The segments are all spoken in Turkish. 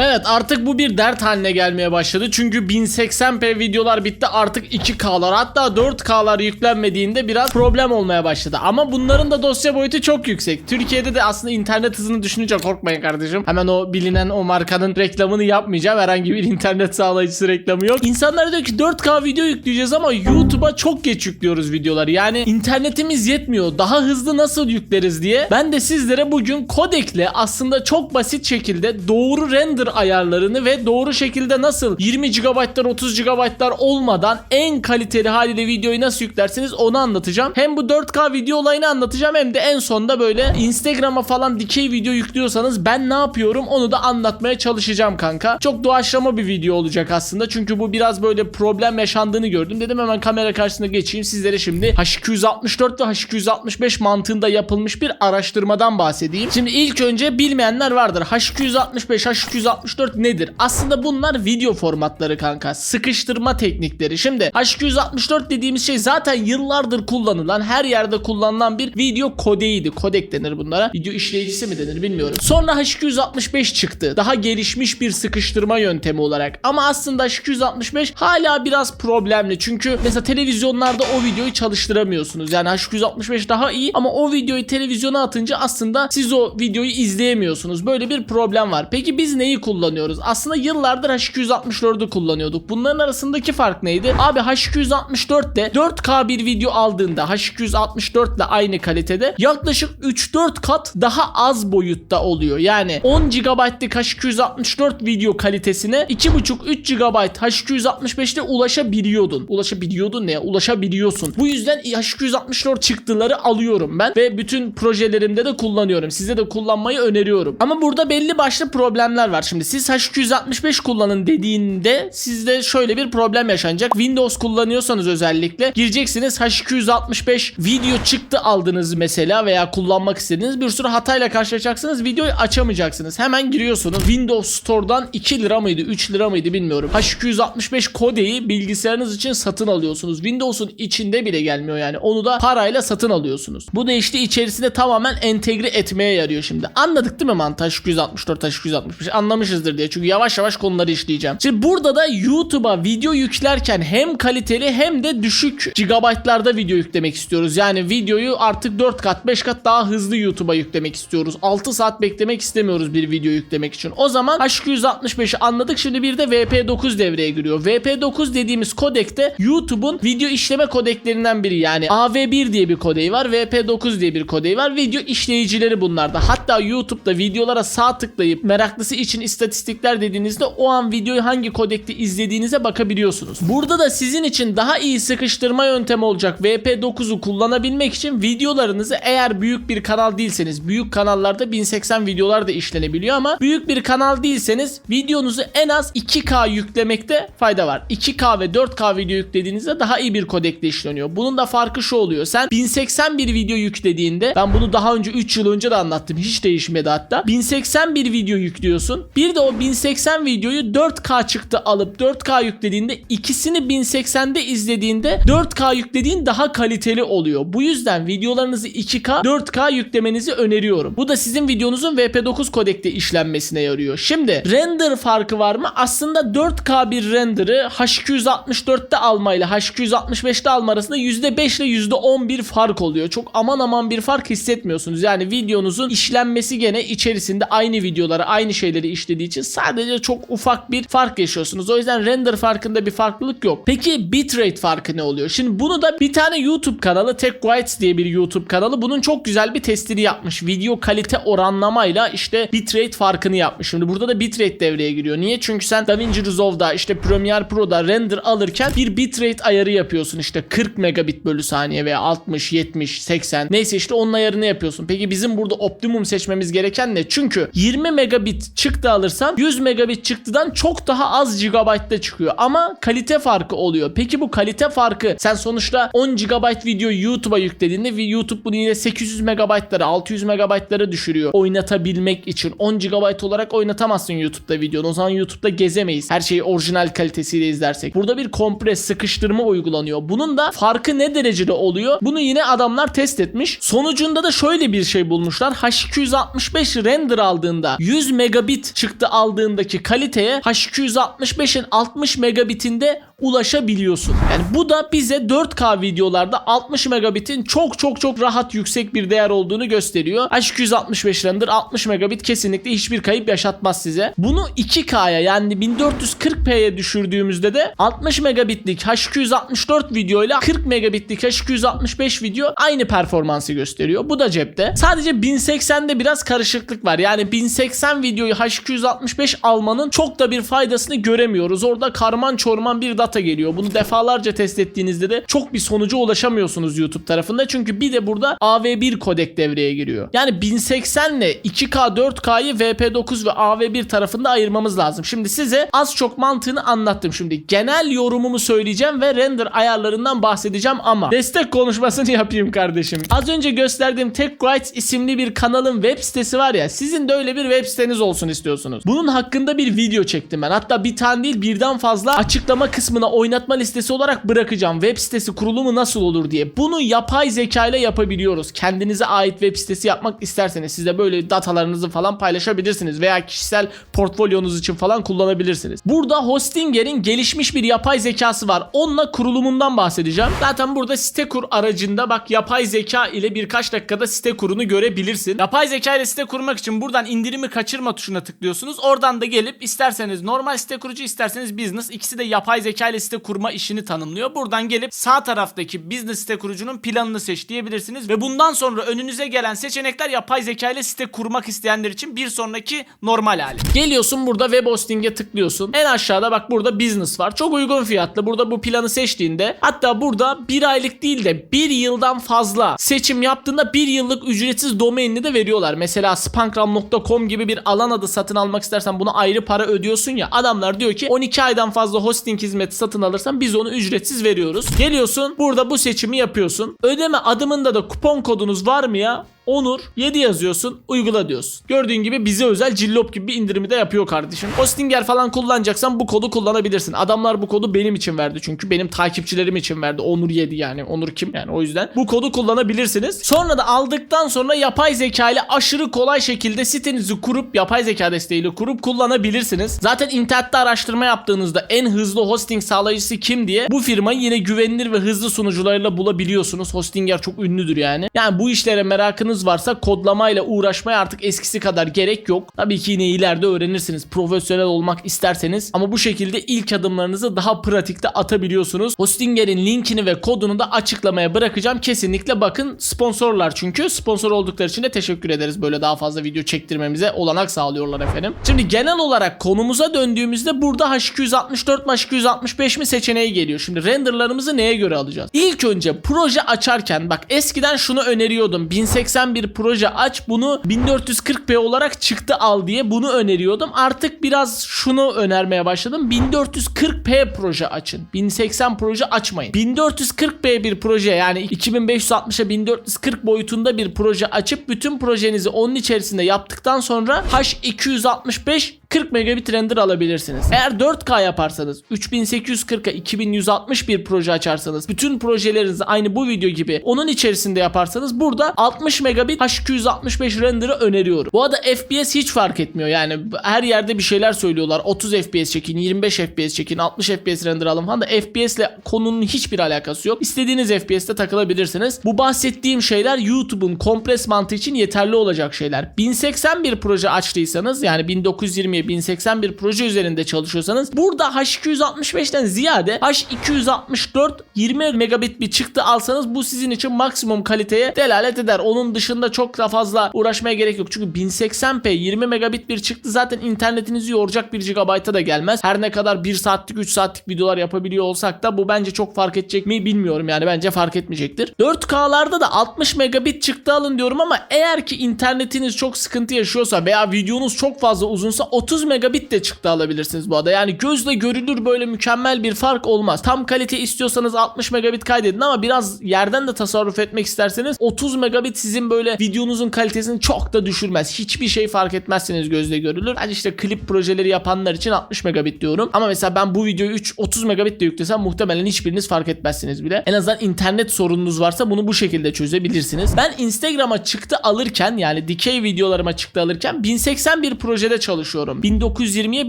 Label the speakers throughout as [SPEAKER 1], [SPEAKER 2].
[SPEAKER 1] Evet artık bu bir dert haline gelmeye başladı. Çünkü 1080p videolar bitti artık 2K'lar hatta 4K'lar yüklenmediğinde biraz problem olmaya başladı. Ama bunların da dosya boyutu çok yüksek. Türkiye'de de aslında internet hızını düşününce korkmayın kardeşim. Hemen o bilinen o markanın reklamını yapmayacağım. Herhangi bir internet sağlayıcısı reklamı yok. İnsanlar diyor ki 4K video yükleyeceğiz ama YouTube'a çok geç yüklüyoruz videoları. Yani internetimiz yetmiyor. Daha hızlı nasıl yükleriz diye. Ben de sizlere bugün kodekle aslında çok basit şekilde doğru render ayarlarını ve doğru şekilde nasıl 20 GB'lar 30 GB'lar olmadan en kaliteli haliyle videoyu nasıl yüklersiniz onu anlatacağım. Hem bu 4K video olayını anlatacağım hem de en sonda böyle Instagram'a falan dikey video yüklüyorsanız ben ne yapıyorum onu da anlatmaya çalışacağım kanka. Çok doğaçlama bir video olacak aslında. Çünkü bu biraz böyle problem yaşandığını gördüm. Dedim hemen kamera karşısına geçeyim sizlere şimdi H264 ve H265 mantığında yapılmış bir araştırmadan bahsedeyim. Şimdi ilk önce bilmeyenler vardır. H265, H264 nedir? Aslında bunlar video formatları kanka. Sıkıştırma teknikleri. Şimdi H264 dediğimiz şey zaten yıllardır kullanılan, her yerde kullanılan bir video kodeğiydi. Kodek denir bunlara. Video işleyicisi mi denir bilmiyorum. Sonra H265 çıktı. Daha gelişmiş bir sıkıştırma yöntemi olarak. Ama aslında H265 hala biraz problemli. Çünkü mesela televizyonlarda o videoyu çalıştıramıyorsunuz. Yani H265 daha iyi ama o videoyu televizyona atınca aslında siz o videoyu izleyemiyorsunuz. Böyle bir problem var. Peki biz neyi kullanıyoruz? Aslında yıllardır H264'ü kullanıyorduk. Bunların arasındaki fark neydi? Abi H264'te 4K bir video aldığında H264 ile aynı kalitede yaklaşık 3-4 kat daha az boyutta oluyor. Yani 10 GB'lık H264 video kalitesine 2.5-3 GB H265'te ulaşabiliyordun. Ulaşabiliyordun ne? Ulaşabiliyorsun. Bu yüzden H264 çıktıları alıyorum ben ve bütün projelerimde de kullanıyorum. Size de kullanmayı öneriyorum. Ama burada belli başlı problemler var. Şimdi siz H265 kullanın dediğinde sizde şöyle bir problem yaşanacak. Windows kullanıyorsanız özellikle gireceksiniz H265 video çıktı aldınız mesela veya kullanmak istediğiniz bir sürü hatayla karşılaşacaksınız. Videoyu açamayacaksınız. Hemen giriyorsunuz. Windows Store'dan 2 lira mıydı 3 lira mıydı bilmiyorum. H265 kodeyi bilgisayarınız için satın alıyorsunuz. Windows'un içinde bile gelmiyor yani. Onu da parayla satın alıyorsunuz. Bu da işte içerisinde tamamen entegre etmeye yarıyor şimdi. Anladık değil mi mantığı H264 H265 anlamışızdır diye. Çünkü yavaş yavaş konuları işleyeceğim. Şimdi burada da YouTube'a video yüklerken hem kaliteli hem de düşük gigabaytlarda video yüklemek istiyoruz. Yani videoyu artık 4 kat 5 kat daha hızlı YouTube'a yüklemek istiyoruz. 6 saat beklemek istemiyoruz bir video yüklemek için. O zaman H265'i anladık. Şimdi bir de VP9 devreye giriyor. VP9 dediğimiz kodekte YouTube'un video işleme kodeklerinden biri. Yani AV1 diye bir kodeği var. VP9 diye bir kodeği var. Video işleyicileri bunlarda. Hatta YouTube'da videolara sağ tıklayıp meraklısı için istatistikler dediğinizde o an videoyu hangi kodekte izlediğinize bakabiliyorsunuz. Burada da sizin için daha iyi sıkıştırma yöntemi olacak VP9'u kullanabilmek için videolarınızı eğer büyük bir kanal değilseniz büyük kanallarda 1080 videolar da işlenebiliyor ama büyük bir kanal değilseniz videonuzu en az 2K yüklemekte fayda var. 2K ve 4K video yüklediğinizde daha iyi bir kodekle işleniyor. Bunun da farkı şu oluyor. Sen 1080 bir video yüklediğinde ben bunu daha önce 3 yıl önce de anlattım. Hiç değişmedi hatta. 1080 bir video yüklüyorsun. Bir de o 1080 videoyu 4K çıktı alıp 4K yüklediğinde ikisini 1080'de izlediğinde 4K yüklediğin daha kaliteli oluyor. Bu yüzden videolarınızı 2K 4K yüklemenizi öneriyorum. Bu da sizin videonuzun VP9 kodekte işlenmesine yarıyor. Şimdi render farkı var mı? Aslında 4K bir render'ı H264'te almayla H265'te alma arasında %5 ile %10 bir fark oluyor. Çok aman aman bir fark hissetmiyorsunuz. Yani videonuzun işlenmesi gene içerisinde aynı videoları aynı şeyleri işlediği için sadece çok ufak bir fark yaşıyorsunuz. O yüzden render farkında bir farklılık yok. Peki bitrate farkı ne oluyor? Şimdi bunu da bir tane YouTube kanalı Tech Whites diye bir YouTube kanalı bunun çok güzel bir testini yapmış. Video kalite oranlamayla işte bitrate farkını yapmış. Şimdi burada da bitrate devreye giriyor. Niye? Çünkü sen DaVinci Resolve'da işte Premiere Pro'da render alırken bir bitrate ayarı yapıyorsun. İşte 40 megabit bölü saniye veya 60, 70, 80 neyse işte onun ayarını yapıyorsun. Peki bizim burada optimum seçmemiz gereken ne? Çünkü 20 megabit çıktı alırsan 100 megabit çıktıdan çok daha az gigabaytta çıkıyor. Ama kalite farkı oluyor. Peki bu kalite farkı sen sonuçta 10 GB video YouTube'a yüklediğinde ve YouTube bunu yine 800 megabaytlara 600 megabaytlara düşürüyor. Oynatabilmek için 10 GB olarak oynatamazsın YouTube'da videonu. O zaman YouTube'da gezemeyiz. Her şeyi orijinal kalitesiyle izlersek. Burada bir kompres sıkıştırma uygulanıyor. Bunun da farkı ne derecede oluyor? Bunu yine adamlar test etmiş. Sonucunda da şöyle bir şey bulmuşlar. H265 render aldığında 100 megabit çıktı çıktı aldığındaki kaliteye H265'in 60 megabitinde ulaşabiliyorsun. Yani bu da bize 4K videolarda 60 megabitin çok çok çok rahat yüksek bir değer olduğunu gösteriyor. H265 render 60 megabit kesinlikle hiçbir kayıp yaşatmaz size. Bunu 2K'ya yani 1440p'ye düşürdüğümüzde de 60 megabitlik H264 video ile 40 megabitlik H265 video aynı performansı gösteriyor. Bu da cepte. Sadece 1080'de biraz karışıklık var. Yani 1080 videoyu H265 almanın çok da bir faydasını göremiyoruz. Orada karman çorman bir data geliyor. Bunu defalarca test ettiğinizde de çok bir sonuca ulaşamıyorsunuz YouTube tarafında. Çünkü bir de burada AV1 kodek devreye giriyor. Yani 1080 ile 2K 4K'yı VP9 ve AV1 tarafında ayırmamız lazım. Şimdi size az çok mantığını anlattım. Şimdi genel yorumumu söyleyeceğim ve render ayarlarından bahsedeceğim ama destek konuşmasını yapayım kardeşim. Az önce gösterdiğim TechGrites isimli bir kanalın web sitesi var ya sizin de öyle bir web siteniz olsun istiyorsunuz. Bunun hakkında bir video çektim ben. Hatta bir tane değil birden fazla açıklama kısmına oynatma listesi olarak bırakacağım. Web sitesi kurulumu nasıl olur diye. Bunu yapay zeka ile yapabiliyoruz. Kendinize ait web sitesi yapmak isterseniz siz de böyle datalarınızı falan paylaşabilirsiniz veya kişisel portfolyonuz için falan kullanabilirsiniz. Burada Hostinger'in gelişmiş bir yapay zekası var. Onunla kurulumundan bahsedeceğim. Zaten burada site kur aracında bak yapay zeka ile birkaç dakikada site kurunu görebilirsin. Yapay zeka ile site kurmak için buradan indirimi kaçırma tuşuna tıklıyorsunuz. Oradan da gelip isterseniz normal site kurucu isterseniz business ikisi de yapay zeka ile site kurma işini tanımlıyor. Buradan gelip sağ taraftaki business site kurucunun planını seç diyebilirsiniz ve bundan sonra önünüze gelen seçenekler yapay zeka ile site kurmak isteyenler için bir sonraki normal hali. Geliyorsun burada web hosting'e tıklıyorsun. En aşağıda bak burada business var. Çok uygun fiyatlı. Burada bu planı seçtiğinde hatta burada bir aylık değil de bir yıldan fazla seçim yaptığında bir yıllık ücretsiz domainini de veriyorlar. Mesela spankram.com gibi bir alan adı satın almak istersen buna ayrı para ödüyorsun ya. Adamlar diyor ki 12 aydan fazla hosting hizmeti satın alırsan biz onu ücretsiz veriyoruz. Geliyorsun burada bu seçimi yapıyorsun. Ödeme adımında da kupon kodunuz var mı ya? Onur 7 yazıyorsun uygula diyorsun. Gördüğün gibi bize özel cillop gibi bir indirimi de yapıyor kardeşim. Hostinger falan kullanacaksan bu kodu kullanabilirsin. Adamlar bu kodu benim için verdi çünkü benim takipçilerim için verdi. Onur 7 yani. Onur kim? Yani o yüzden bu kodu kullanabilirsiniz. Sonra da aldıktan sonra yapay zeka ile aşırı kolay şekilde sitenizi kurup yapay zeka desteğiyle kurup kullanabilirsiniz. Zaten internette araştırma yaptığınızda en hızlı hosting sağlayıcısı kim diye bu firmayı yine güvenilir ve hızlı sunucularıyla bulabiliyorsunuz. Hostinger çok ünlüdür yani. Yani bu işlere merakınız varsa kodlamayla uğraşmaya artık eskisi kadar gerek yok. Tabii ki yine ileride öğrenirsiniz. Profesyonel olmak isterseniz ama bu şekilde ilk adımlarınızı daha pratikte atabiliyorsunuz. Hostinger'in linkini ve kodunu da açıklamaya bırakacağım. Kesinlikle bakın sponsorlar çünkü sponsor oldukları için de teşekkür ederiz. Böyle daha fazla video çektirmemize olanak sağlıyorlar efendim. Şimdi genel olarak konumuza döndüğümüzde burada H264 mi H265 mi seçeneği geliyor. Şimdi renderlarımızı neye göre alacağız? İlk önce proje açarken bak eskiden şunu öneriyordum. 1080 bir proje aç bunu 1440p olarak çıktı al diye bunu öneriyordum. Artık biraz şunu önermeye başladım. 1440p proje açın. 1080 proje açmayın. 1440p bir proje yani 2560'a 1440 boyutunda bir proje açıp bütün projenizi onun içerisinde yaptıktan sonra H265 40 megabit render alabilirsiniz. Eğer 4K yaparsanız 3840'a 2160 bir proje açarsanız bütün projelerinizi aynı bu video gibi onun içerisinde yaparsanız burada 60 megabit H265 render'ı öneriyorum. Bu arada FPS hiç fark etmiyor. Yani her yerde bir şeyler söylüyorlar. 30 FPS çekin, 25 FPS çekin, 60 FPS render alın falan da FPS ile konunun hiçbir alakası yok. İstediğiniz FPS'te takılabilirsiniz. Bu bahsettiğim şeyler YouTube'un kompres mantığı için yeterli olacak şeyler. 1080 bir proje açtıysanız yani 1920 1080 bir proje üzerinde çalışıyorsanız burada H265'ten ziyade H264 20 megabit bir çıktı alsanız bu sizin için maksimum kaliteye delalet eder. Onun dışında çok da fazla uğraşmaya gerek yok. Çünkü 1080p 20 megabit bir çıktı zaten internetinizi yoracak 1 GB'a da gelmez. Her ne kadar 1 saatlik 3 saatlik videolar yapabiliyor olsak da bu bence çok fark edecek mi bilmiyorum yani bence fark etmeyecektir. 4K'larda da 60 megabit çıktı alın diyorum ama eğer ki internetiniz çok sıkıntı yaşıyorsa veya videonuz çok fazla uzunsa 30 megabit de çıktı alabilirsiniz bu arada. Yani gözle görülür böyle mükemmel bir fark olmaz. Tam kalite istiyorsanız 60 megabit kaydedin ama biraz yerden de tasarruf etmek isterseniz 30 megabit sizin böyle videonuzun kalitesini çok da düşürmez. Hiçbir şey fark etmezseniz gözle görülür. Ben işte klip projeleri yapanlar için 60 megabit diyorum. Ama mesela ben bu videoyu 3 30 megabit de yüklesem muhtemelen hiçbiriniz fark etmezsiniz bile. En azından internet sorununuz varsa bunu bu şekilde çözebilirsiniz. Ben Instagram'a çıktı alırken yani dikey videolarıma çıktı alırken 1080 bir projede çalışıyorum. Çalışıyorum. 1920'ye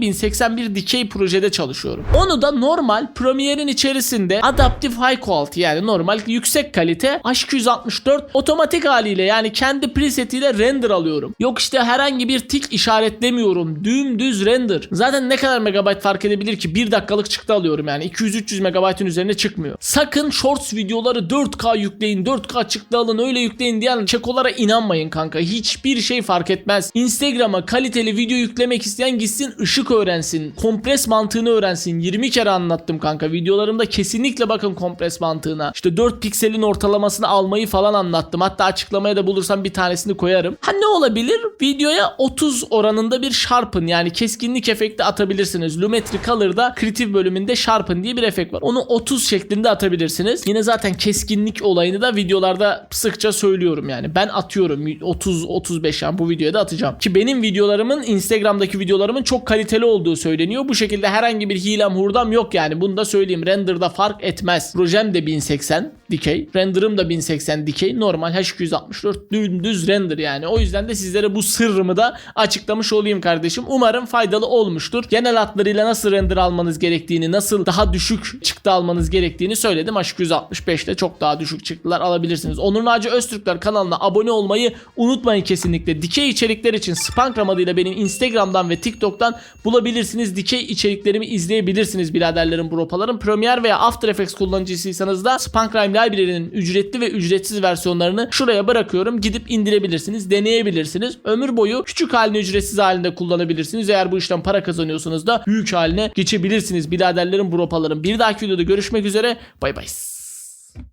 [SPEAKER 1] 1081 dikey projede çalışıyorum. Onu da normal Premiere'in içerisinde Adaptive High Quality yani normal yüksek kalite H264 otomatik haliyle yani kendi presetiyle render alıyorum. Yok işte herhangi bir tik işaretlemiyorum. Dümdüz render. Zaten ne kadar megabayt fark edebilir ki? 1 dakikalık çıktı alıyorum yani. 200-300 megabaytın üzerine çıkmıyor. Sakın shorts videoları 4K yükleyin, 4K çıktı alın öyle yükleyin diyen çekolara inanmayın kanka. Hiçbir şey fark etmez. Instagram'a kaliteli video yüklemek isteyen gitsin ışık öğrensin. Kompres mantığını öğrensin. 20 kere anlattım kanka. Videolarımda kesinlikle bakın kompres mantığına. İşte 4 pikselin ortalamasını almayı falan anlattım. Hatta açıklamaya da bulursam bir tanesini koyarım. Ha ne olabilir? Videoya 30 oranında bir sharpen yani keskinlik efekti atabilirsiniz. Lumetri Color'da Creative bölümünde sharpen diye bir efekt var. Onu 30 şeklinde atabilirsiniz. Yine zaten keskinlik olayını da videolarda sıkça söylüyorum yani. Ben atıyorum 30 35 yani bu videoya da atacağım. Ki benim videolarımın Instagram'daki videolarımın çok kaliteli olduğu söyleniyor. Bu şekilde herhangi bir hilem hurdam yok yani. Bunu da söyleyeyim. Render'da fark etmez. Projem de 1080 dikey. Render'ım da 1080 dikey. Normal H264 dümdüz render yani. O yüzden de sizlere bu sırrımı da açıklamış olayım kardeşim. Umarım faydalı olmuştur. Genel hatlarıyla nasıl render almanız gerektiğini, nasıl daha düşük çıktı almanız gerektiğini söyledim. H265'te çok daha düşük çıktılar alabilirsiniz. Onur Naci Öztürkler kanalına abone olmayı unutmayın kesinlikle. Dikey içerikler için Spankram adıyla benim Instagram'dan ve TikTok'tan bulabilirsiniz. Dikey içeriklerimi izleyebilirsiniz biraderlerim, bropalarım. Premiere veya After Effects kullanıcısıysanız da Spankram Library'nin ücretli ve ücretsiz versiyonlarını şuraya bırakıyorum. Gidip indirebilirsiniz, deneyebilirsiniz. Ömür boyu küçük halini ücretsiz halinde kullanabilirsiniz. Eğer bu işten para kazanıyorsanız da büyük haline geçebilirsiniz biraderlerim, bropalarım. Bir dahaki videoda görüşmek üzere. Bay bay.